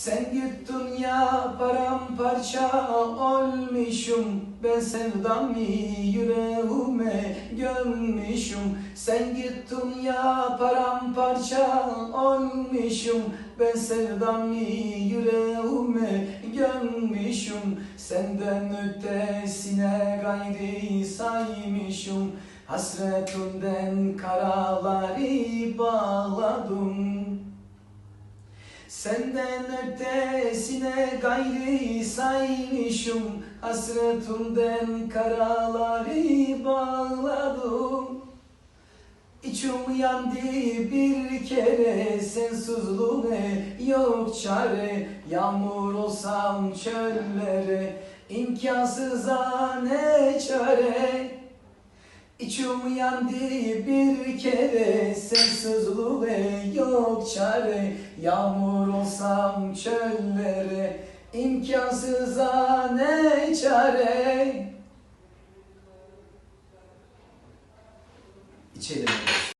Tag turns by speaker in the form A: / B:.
A: Sen gittin ya paramparça olmuşum. Ben sevdamı yüreğime gömmüşüm. Sen gittin ya paramparça olmuşum. Ben sevdamı yüreğime gömmüşüm. Senden ötesine gayri saymışım Hasretinden karaları bağladım Senden ötesine gayri saymışım. Hasretimden karaları bağladım. İçim yandı bir kere sensizliğe yok çare. Yağmur olsam çöllere imkansıza ne çare İçim yandı bir kere sensizliğe yok çare Yağmur olsam çöllere imkansıza ne çare İçelim.